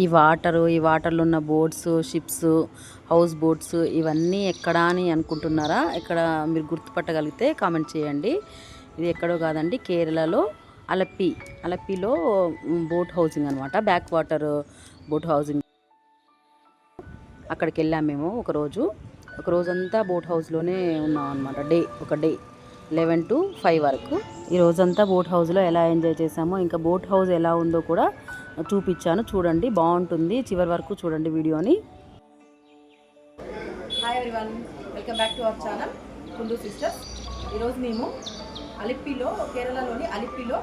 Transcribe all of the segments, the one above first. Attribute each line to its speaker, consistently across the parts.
Speaker 1: ఈ వాటరు ఈ వాటర్లో ఉన్న బోట్స్ షిప్స్ హౌస్ బోట్స్ ఇవన్నీ ఎక్కడా అని అనుకుంటున్నారా? ఇక్కడ మీరు గుర్తుపట్టగలిగితే కామెంట్ చేయండి. ఇది ఎక్కడో కాదండి కేరళలో అలప్పి అలప్పిలో బోట్ హౌసింగ్ అనమాట బ్యాక్ వాటర్ బోట్ హౌసింగ్. అక్కడికి వెళ్ళాం మేము ఒకరోజు. ఒక రోజంతా బోట్ హౌస్లోనే ఉన్నాం అనమాట డే ఒక డే లెవెన్ టు ఫైవ్ వరకు. ఈ రోజంతా బోట్ హౌస్లో ఎలా ఎంజాయ్ చేసామో ఇంకా బోట్ హౌస్ ఎలా ఉందో కూడా చూపించాను. చూడండి బాగుంటుంది. చివరి వరకు చూడండి వీడియోని. Hi everyone welcome back to our channel Kundu sisters ఈరోజు మేము అలిప్పిలో కేరళలోని అలిప్పిలో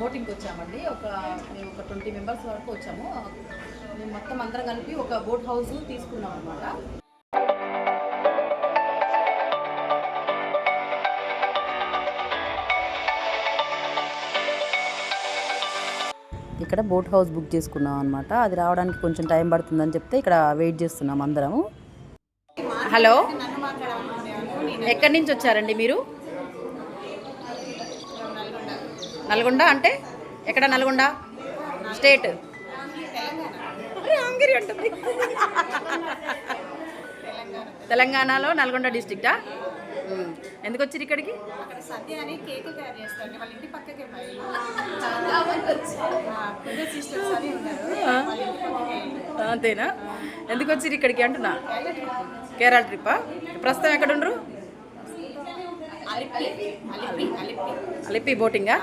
Speaker 1: బోటింగ్కి వచ్చామండి. ఒక మేము ఒక ట్వంటీ మెంబర్స్ వరకు వచ్చాము. మేము మొత్తం అందరం కలిపి ఒక బోట్ హౌస్ తీసుకున్నాం అనమాట ఇక్కడ బోట్ హౌస్ బుక్ చేసుకున్నాం అనమాట అది రావడానికి కొంచెం టైం పడుతుందని చెప్తే ఇక్కడ వెయిట్ చేస్తున్నాం అందరము. హలో? ఎక్కడి నుంచి వచ్చారండి మీరు? నల్గొండ అంటే? ఎక్కడ నల్గొండ? స్టేట్? అంటుంది. తెలంగాణలో నల్గొండ డిస్టిక్టా ఎందుకు వచ్చారు ఇక్కడికి?
Speaker 2: సద్య అని కేకులు తయారు చేస్తారు వాళ్ళ ఇంటి పక్కకే మరి. కుదే సిస్టర్స్ అని ఉన్నారు. వాళ్ళ ఇంటి పక్కకే.
Speaker 1: అంతేనా? ఎందుకు వచ్చారు ఇక్కడికి అంటున్నా? కేరళ ట్రిప్పా? ప్రస్తుతం ఎక్కడ ఉండరు
Speaker 2: అలిపి అలిపి అలిపి
Speaker 1: అలిపి బోటింగా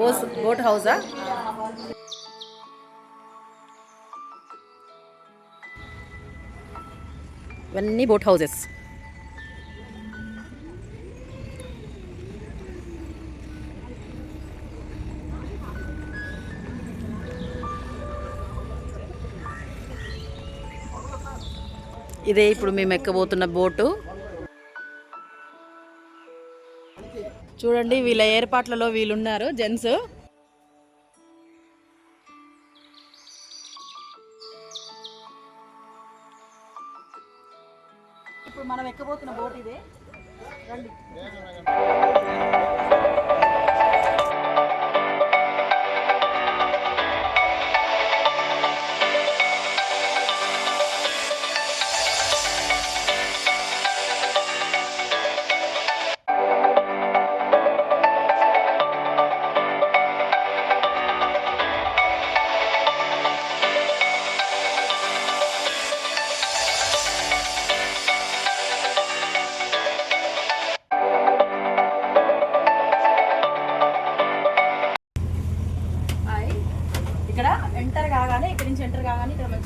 Speaker 1: బోస్ బోట్ హౌసా? ఇవన్నీ బోట్ హౌసెస్. ఇదే ఇప్పుడు మేము ఎక్కబోతున్న బోటు. చూడండి వీళ్ళ ఏర్పాట్లలో వీళ్ళున్నారు జెంట్స్. ఇప్పుడు మనం ఎక్కబోతున్న బోట్ ఇదే. రండి.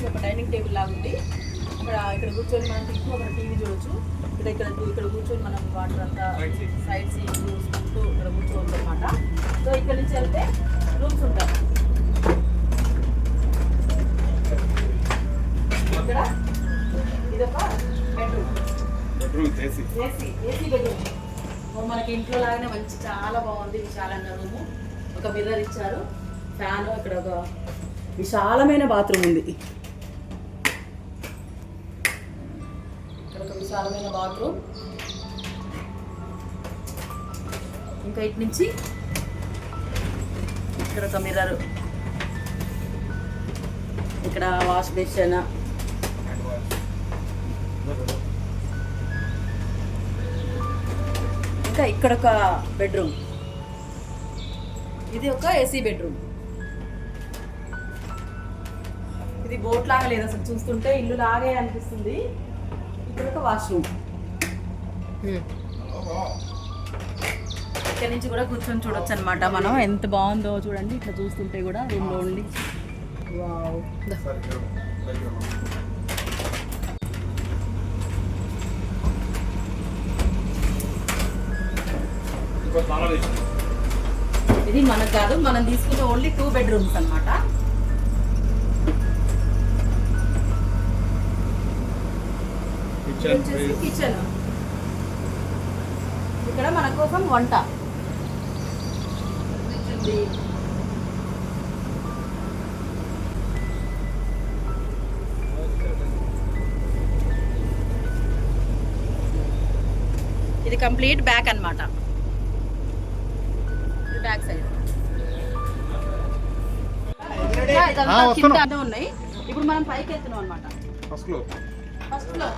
Speaker 1: ఒక డైనింగ్ టేబుల్ లాగా ఉంది. ఇక్కడ ఇక్కడ కూర్చొని మనం ఇంట్లో ఒక టీవీ చూడొచ్చు. ఇక్కడ ఇక్కడ ఇక్కడ కూర్చొని మనం వాటర్ అంతా సైడ్ సీన్ చూసుకుంటూ ఇక్కడ కూర్చోవచ్చు అనమాట సో ఇక్కడ నుంచి వెళ్తే రూమ్స్ ఉంటాయి. ఇక్కడ ఇది ఒక bedroom
Speaker 3: bedroom AC
Speaker 1: AC AC bedroom మనకి ఇంట్లో లాగానే మంచి చాలా బాగుంది విశాలంగా రూము. ఒక మిర్రర్ ఇచ్చారు. ఫ్యాన్ ఇక్కడ ఒక విశాలమైన బాత్రూమ్ ఉంది. విశాలమైన బాత్రూమ్. ఇంకా ఇటు నుంచి ఇక్కడ ఒక మిర్రర్. ఇక్కడ వాష్ బేసిన్. ఇంకా ఇక్కడ ఒక బెడ్రూమ్. ఇది ఒక ఏసీ బెడ్రూమ్. ఇది బోట్ లాగా లేదు అసలు. చూస్తుంటే ఇల్లు లాగే అనిపిస్తుంది. ఇక్కడ ఒక వాష్రూమ్ ఇక్కడ నుంచి కూడా కూర్చొని చూడొచ్చు అనమాట మనం. ఎంత బాగుందో చూడండి. ఇట్లా చూస్తుంటే కూడా రూమ్లో ఉండి. ఇది మనకు కాదు మనం తీసుకునే ఓన్లీ టూ బెడ్రూమ్స్ అన్నమాట.
Speaker 3: కిచెన్
Speaker 1: ఇక్కడ మన కోసం వంట. ఇది కంప్లీట్ బ్యాక్ అన్నమాట. ఇది బ్యాక్ సైడ్ ఇదంతా. కింద ఉన్నాయి. ఇప్పుడు మనం పైకి ఎత్తున్నాం అనమాట
Speaker 3: ఫస్ట్లో
Speaker 1: ఫస్ట్ ఫ్లోర్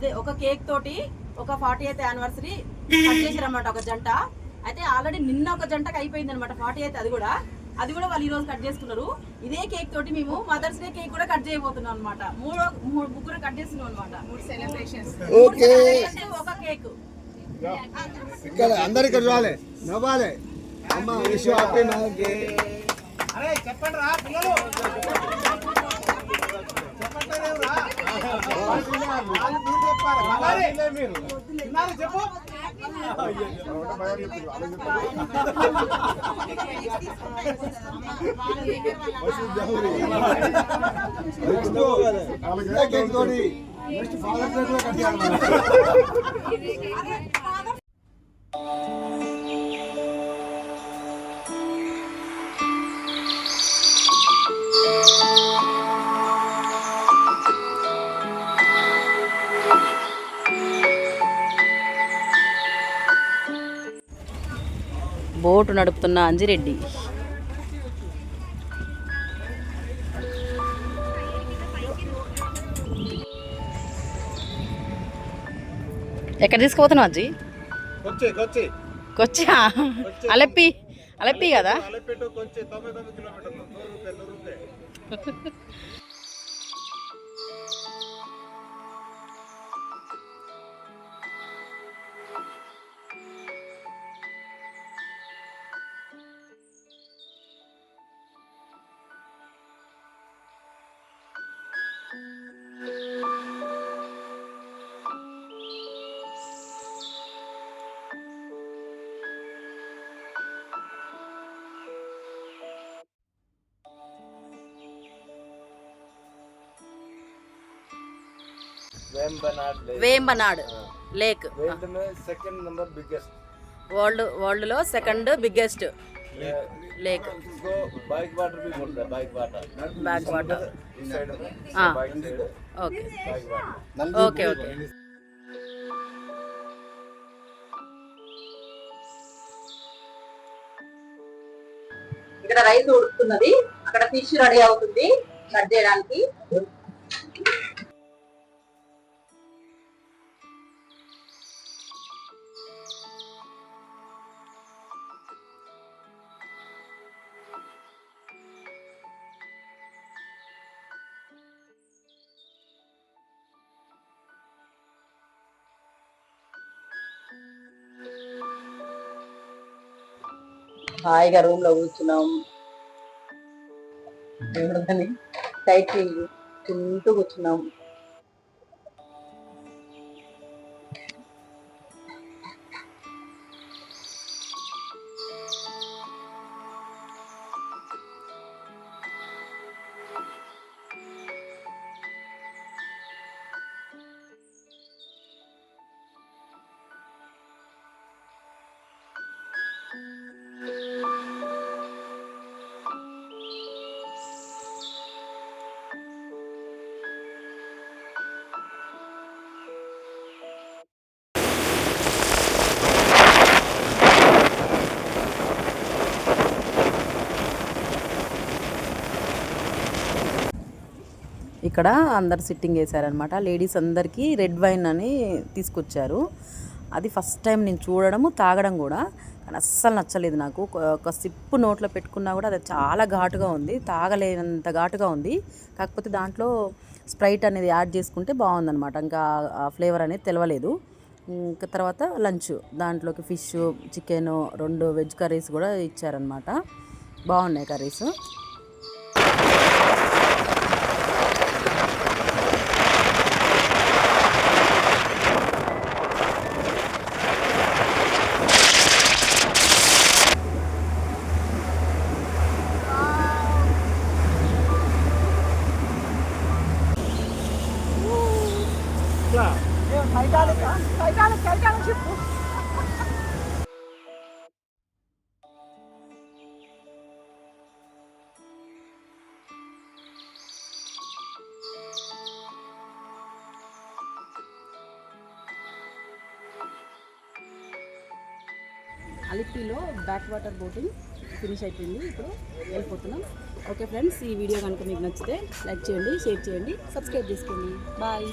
Speaker 1: ఇది ఒక కేక్ తోటి ఒక ఫార్టీ ఎయిత్ యానివర్సరీ కట్ చేశారన్నమాట ఒక జంట. అయితే ఆల్రెడీ నిన్న ఒక జంటకి అయిపోయింది అనమాట ఫార్టీ ఎయిత్ అది కూడా. అది కూడా వాళ్ళు ఈ రోజు కట్ చేసుకున్నారు. ఇదే కేక్ తోటి మేము మదర్స్ డే కేక్ కూడా కట్ చేయబోతున్నాం అనమాట మూడు మూడు ముగ్గురు కట్ చేస్తున్నాం అనమాట
Speaker 2: మూడు సెలబ్రేషన్స్
Speaker 4: ఓకే
Speaker 1: ఒక కేక్.
Speaker 4: ఇక్కడ అందరు ఇక్కడ చూడాలి నవ్వాలి. అమ్మ విష్ హ్యాపీ మ్యారేజ్ కేక్ తోటి నెక్స్ట్ ఫాదర్ డే
Speaker 1: బోటు నడుపుతున్న అంజిరెడ్డి. ఎక్కడ తీసుకుపోతున్నావు అజ్జి?
Speaker 3: కొచ్చి
Speaker 1: అలెప్పి అలెప్పి కదా? Vembanad lake
Speaker 4: second number biggest
Speaker 1: world వరల్డ్లో second biggest lake. Backwater
Speaker 4: B
Speaker 1: backwater.
Speaker 4: Backwater
Speaker 1: okay. Okay. Okay ఇక్కడ రైస్ ఉడుకుతున్నది. అక్కడ ఫిష్ రెడీ అవుతుంది. కట్ చేయడానికి. హాయిగా రూమ్లో కూర్చున్నాం. ఏమని టైట్ తింటూ కూర్చున్నాం. ఇక్కడ అందరు సిట్టింగ్ వేశారనమాట లేడీస్ అందరికీ రెడ్ వైన్ అని తీసుకొచ్చారు. అది ఫస్ట్ టైం నేను చూడడము తాగడం కూడా. కానీ అస్సలు నచ్చలేదు నాకు. ఒక- సిప్పు నోట్లో పెట్టుకున్నా కూడా అది చాలా ఘాటుగా ఉంది. తాగలేనంత ఘాటుగా ఉంది. కాకపోతే దాంట్లో స్ప్రైట్ అనేది యాడ్ చేసుకుంటే బాగుందన్నమాట. ఇంకా ఆ ఫ్లేవర్ అనేది తెలవలేదు. ఇంకా తర్వాత లంచ్ దాంట్లోకి ఫిష్ చికెన్ రెండు వెజ్ కర్రీస్ కూడా ఇచ్చారనమాట బాగున్నాయి కర్రీస్ అలిపిలో బ్యాక్ వాటర్ బోటింగ్ ఫినిష్ అయిపోయింది. ఇప్పుడు వెళ్ళిపోతున్నాం. ఓకే ఫ్రెండ్స్ ఈ వీడియో కనుక మీకు నచ్చితే లైక్ చేయండి షేర్ చేయండి సబ్స్క్రైబ్ చేసుకోండి. బాయ్.